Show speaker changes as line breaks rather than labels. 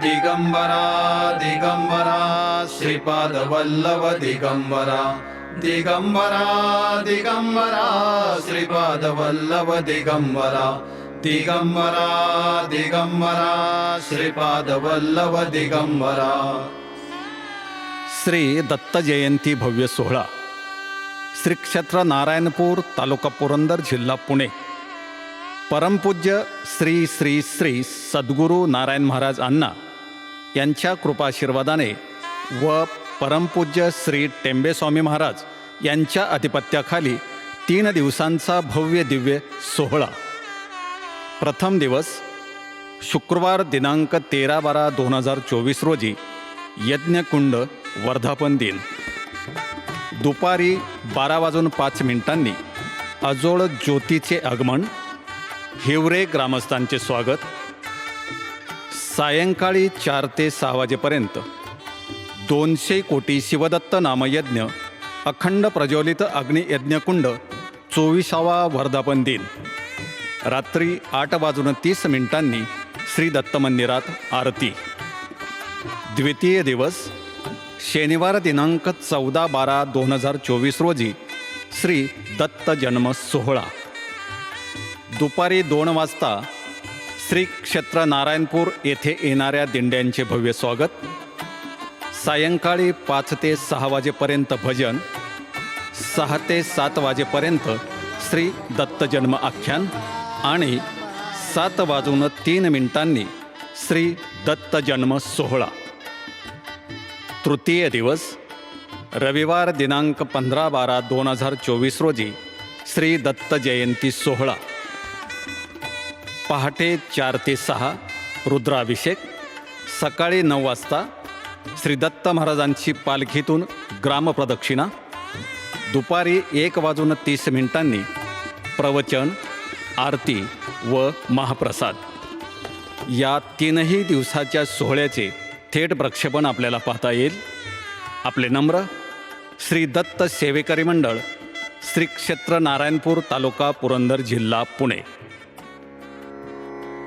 दिगंबरा दिगंबरा श्रीपाद वल्लभ दिगंबरा। दिगंबरा दिगंबरा श्रीपाद वल्लभ दिगंबरा। दिगंबरा दिगंबरा श्रीपाद वल्लभ दिगंबरा।
श्री दत्त जयंती भव्य सोहळा। श्री क्षेत्र नारायणपूर तालुका पुरंदर जिल्हा पुणे। परमपूज्य श्री श्री श्री सद्गुरू नारायण महाराज अण्णा। यांच्या कृपाशीर्वादाने व परमपूज्य श्री टेंबेस्वामी महाराज यांच्या अधिपत्याखाली तीन दिवसांचा भव्य दिव्य सोहळा. प्रथम दिवस शुक्रवार दिनांक तेरा बारा दोन हजार चोवीस रोजी यज्ञकुंड वर्धापन दिन. दुपारी बारा वाजून पाच मिनिटांनी अजोळ ज्योतीचे आगमन हिवरे ग्रामस्थांचे स्वागत सायंकाळी चार ते सहा वाजेपर्यंत दोनशे कोटी शिवदत्त नामयज्ञ अखंड प्रज्वलित अग्नियज्ञकुंड चोवीसावा वर्धापन दिन. रात्री आठ वाजून तीस मिनिटांनी श्री दत्त मंदिरात आरती. द्वितीय दिवस शनिवार दिनांक चौदा बारा दोन हजार चोवीस रोजी श्री दत्त जन्म सोहळा. दुपारी दोन वाजता श्री क्षेत्र नारायणपूर येथे येणाऱ्या दिंड्यांचे भव्य स्वागत. सायंकाळी पाच ते सहा वाजेपर्यंत भजन सहा ते सात वाजेपर्यंत श्री दत्तजन्म आख्यान आणि सात वाजून तीन मिनिटांनी श्री दत्तजन्म सोहळा. तृतीय दिवस रविवार दिनांक पंधरा बारा दोन हजार चोवीस रोजी श्री दत्त जयंती सोहळा. पहाटे चार ते सहा रुद्राभिषेक सकाळी नऊ वाजता श्री दत्त महाराजांची पालखीतून ग्रामप्रदक्षिणा दुपारी एक वाजून तीस मिनिटांनी प्रवचन आरती व महाप्रसाद. या तीनही दिवसाच्या सोहळ्याचे थेट प्रक्षेपण आपल्याला पाहता येईल. आपले नम्र श्री दत्त सेवेकरी मंडळ श्री क्षेत्र नारायणपूर तालुका पुरंदर जिल्हा पुणे.